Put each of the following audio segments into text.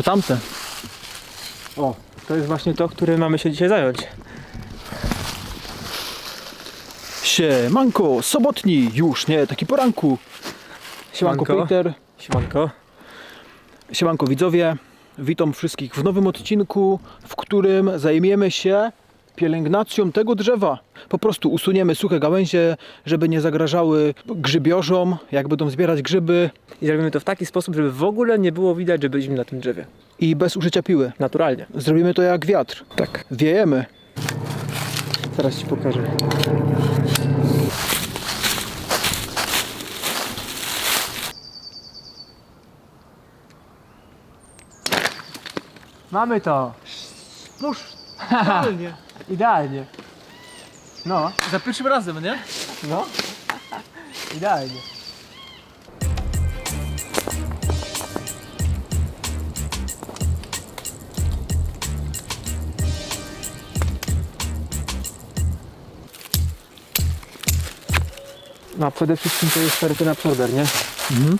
Może tamte? O, to jest właśnie to, które mamy się dzisiaj zająć. Siemanko, sobotni, już nie, taki poranku. Siemanko, Siemanko. Peter. Siemanko. Siemanko widzowie, witam wszystkich w nowym odcinku, w którym zajmiemy się pielęgnacją tego drzewa. Po prostu usuniemy suche gałęzie, żeby nie zagrażały grzybiorzom, jak będą zbierać grzyby I zrobimy to w taki sposób, żeby w ogóle nie było widać, że byliśmy na tym drzewie. i bez użycia piły. Naturalnie. Zrobimy to jak wiatr. Tak. Wiejemy. Zaraz Ci pokażę. Mamy to. Nóż. Idealnie. Idealnie. No, Za pierwszym razem, nie? no. Idealnie. No, przede wszystkim to jest ten absorber, nie? Mhm.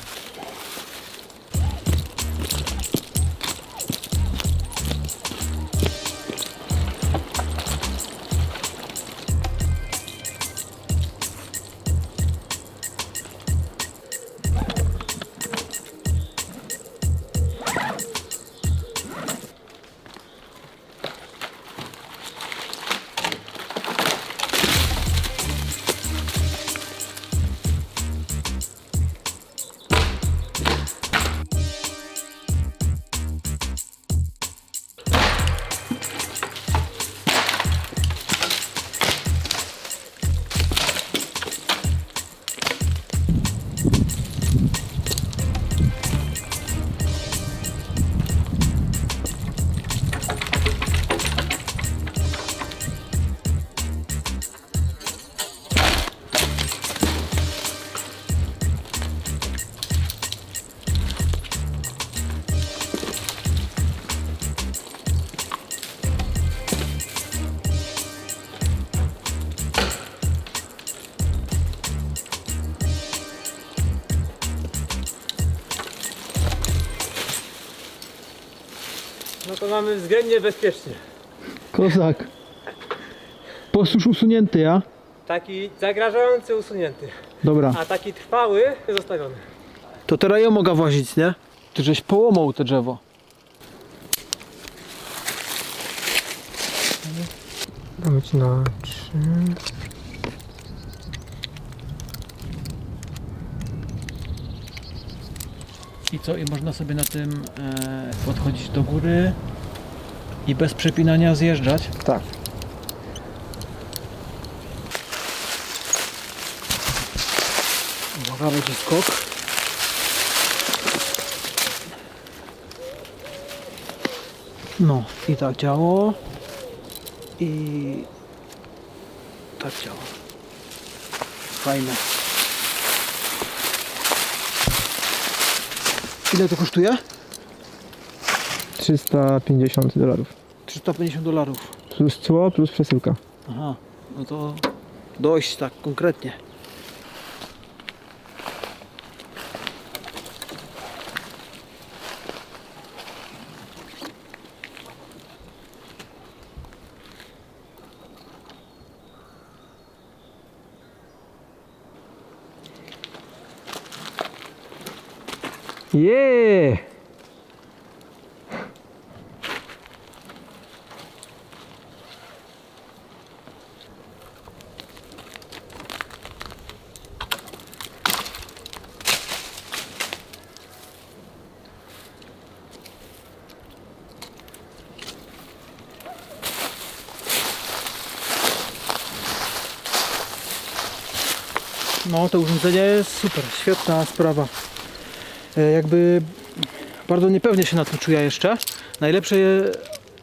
Mamy względnie bezpiecznie. Kozak. Posłuż usunięty, ja? Taki zagrażający usunięty, Dobra. a taki trwały zostawiony. To teraz ja mogę wozić, nie? Ty żeś połamał to drzewo. Damy ci na trzy. I co? I można sobie na tym e, podchodzić do góry i bez przepinania zjeżdżać. Tak. Uwaga, będzie skok. No i tak działo. I tak działa. Fajne. Ile to kosztuje? 350 dolarów. 350 dolarów. Plus cło, plus przesyłka. Aha, no to dość tak konkretnie. Jeee! No to urządzenie jest super, świetna sprawa. E, Jakby bardzo niepewnie się na tym czuję jeszcze. Najlepsze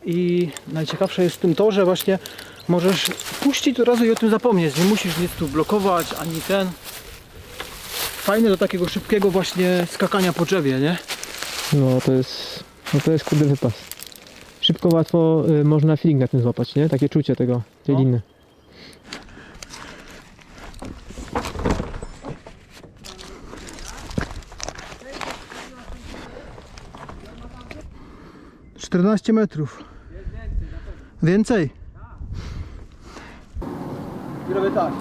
i najciekawsze jest w tym to, że właśnie możesz puścić od razu i o tym zapomnieć. Nie musisz nic tu blokować, ani ten. Fajne do takiego szybkiego właśnie skakania po drzewie, nie? No to jest, no to jest kurde wypas. Szybko, łatwo y, można feeling na tym złapać, nie? Takie czucie tego, tej No. liny. 14 metrów. Więcej? I robię tak.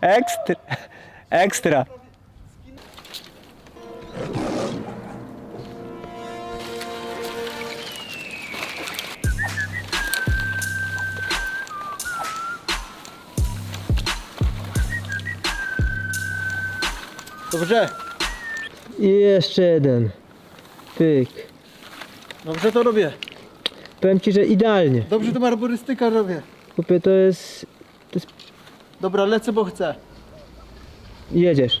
Ekstra. Ekstra. Dobrze, I jeszcze jeden. Pyk. dobrze to robię. Powiem ci, że idealnie. Dobrze to marburystyka robię. Chłopie, to jest... Dobra, lecę, bo chcę. Jedziesz.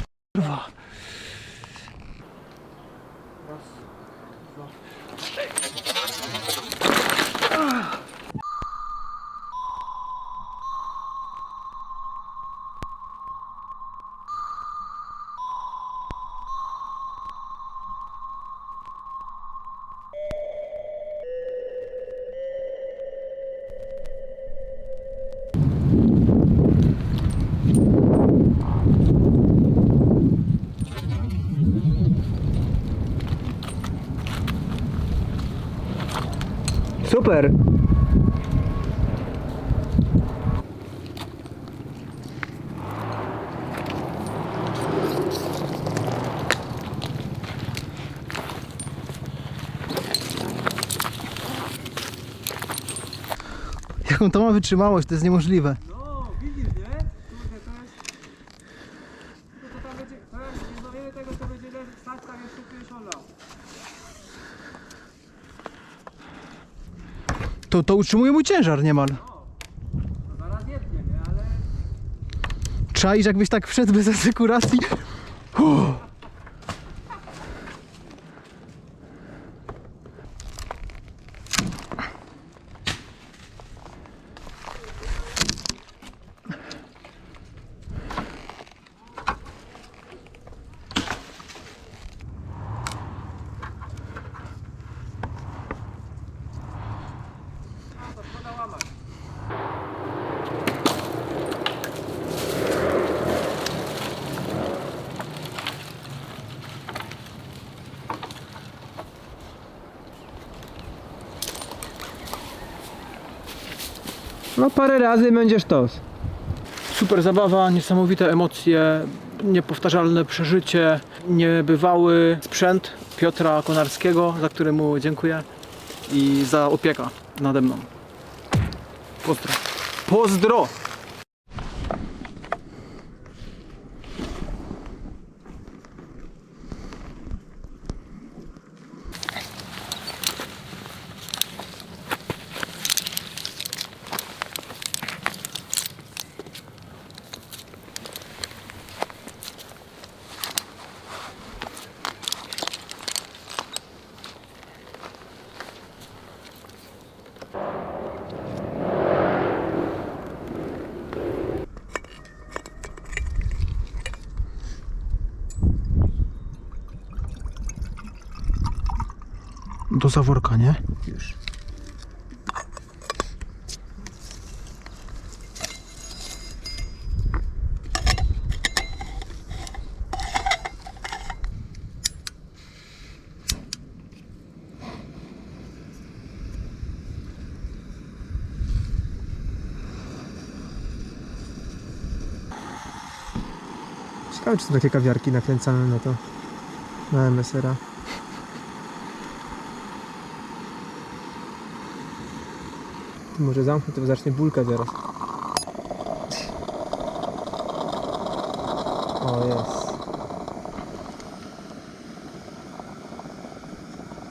Super. Jaką to ma wytrzymałość, to jest niemożliwe. No, widzisz, nie? Kurde, to jest... No to tam będzie... To jest, nie zbawienie tego, to będzie leżeć stać tak jak tu kiedyś olał. To, to utrzymuje mój ciężar niemal. To zaraz? Ale... Czaisz jakbyś tak wszedł bez asekuracji? No parę razy będziesz tos. Super zabawa, niesamowite emocje, niepowtarzalne przeżycie, niebywały sprzęt Piotra Konarskiego, za który mu dziękuję i za opiekę nade mną. Pozdro. Pozdro! Do zaworka, nie? Już. Ciekawe, czy są takie kawiarki nakręcane na to, na MSR-a. Może zamknę, to zacznie bólka zaraz. O, jest.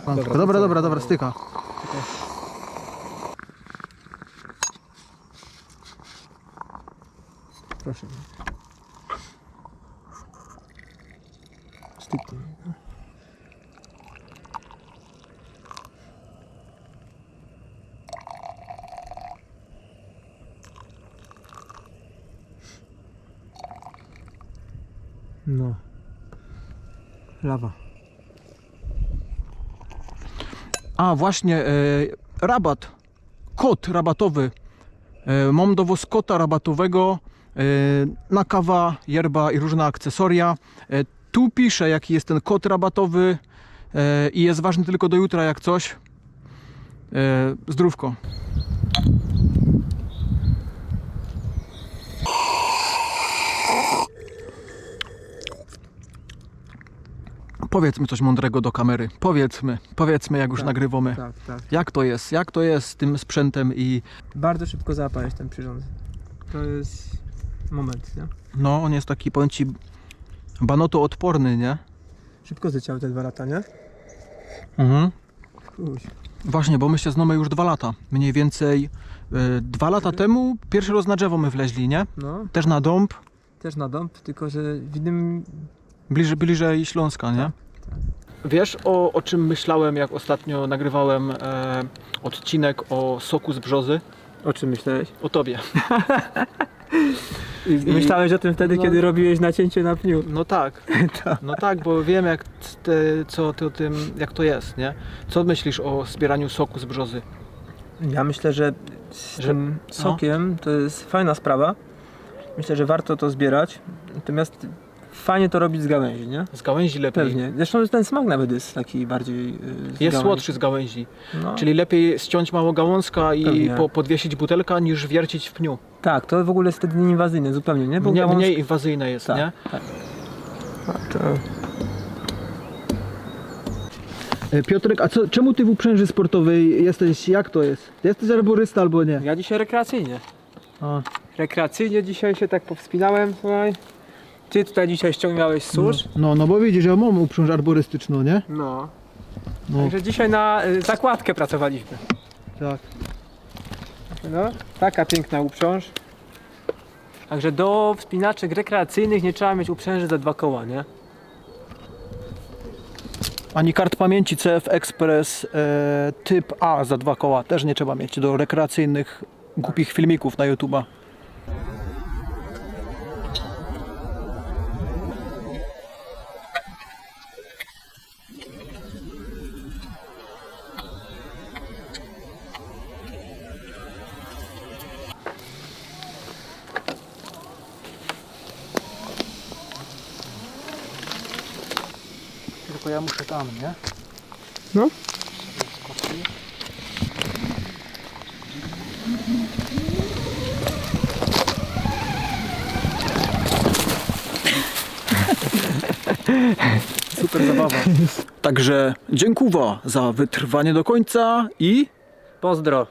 Dobra, Dobra, dobra, dobra, styka. Proszę. No. Lawa. A, właśnie, e, rabat. Kod rabatowy. E, mam kota rabatowego e, na kawa, yerba i różne akcesoria. E, tu piszę, jaki jest ten kod rabatowy e, i jest ważny tylko do jutra, jak coś. E, zdrówko. Powiedzmy coś mądrego do kamery. Powiedzmy, powiedzmy jak już Tak, nagrywamy. Tak, tak. Jak to jest? Jak to jest z tym sprzętem i Bardzo szybko zapalić ten przyrząd. To jest moment, nie? no on jest taki, powiem ci, banoto odporny, nie? Szybko zleciały te dwa lata, nie? Mhm. Uś. Właśnie, bo my się znamy już dwa lata. Mniej więcej y, dwa lata temu pierwszy raz na drzewo my wleźli, nie? No, Też na dąb, też na dąb, tylko że w innym... bliżej, bliżej Śląska, nie? Wiesz o, o czym myślałem, jak ostatnio nagrywałem e, odcinek o soku z brzozy? O czym myślałeś? O tobie. I myślałeś o tym wtedy, No. kiedy robiłeś nacięcie na pniu. No tak, no tak, bo wiem jak te, co ty o tym, jak to jest, nie? Co myślisz o zbieraniu soku z brzozy? Ja myślę, że z Że- tym sokiem to jest fajna sprawa. Myślę, że warto to zbierać. Natomiast fajnie to robić z gałęzi, nie? Z gałęzi lepiej. Pewnie. Zresztą ten smak nawet jest taki bardziej. yy, z Jest gałęzi. słodszy z gałęzi. No. Czyli lepiej ściąć mało gałązka i Pewnie. po, podwiesić butelka niż wiercić w pniu. Tak, to w ogóle jest wtedy nieinwazyjne zupełnie, nie? Bo Mniej, gałąz- mniej inwazyjne jest, Tak, nie? tak. A, to... E, Piotrek, a co, czemu ty w uprzęży sportowej jesteś, jak to jest? Jesteś arborysta albo nie? Ja dzisiaj rekreacyjnie. A, Rekreacyjnie dzisiaj się tak powspinałem, słuchaj. Ty tutaj dzisiaj ściągałeś susz. no, no bo widzisz, ja mam uprząż arborystyczną, nie? No. No, Także dzisiaj na y, zakładkę pracowaliśmy. tak. No, taka piękna uprząż. Także do wspinaczek rekreacyjnych nie trzeba mieć uprzęży za dwa koła, nie? Ani kart pamięci CF Express e, typ A za dwa koła też nie trzeba mieć do rekreacyjnych głupich filmików na YouTube'a. Tylko ja muszę tam, nie? No. Super zabawa. Także dziękuję za wytrwanie do końca i Pozdro.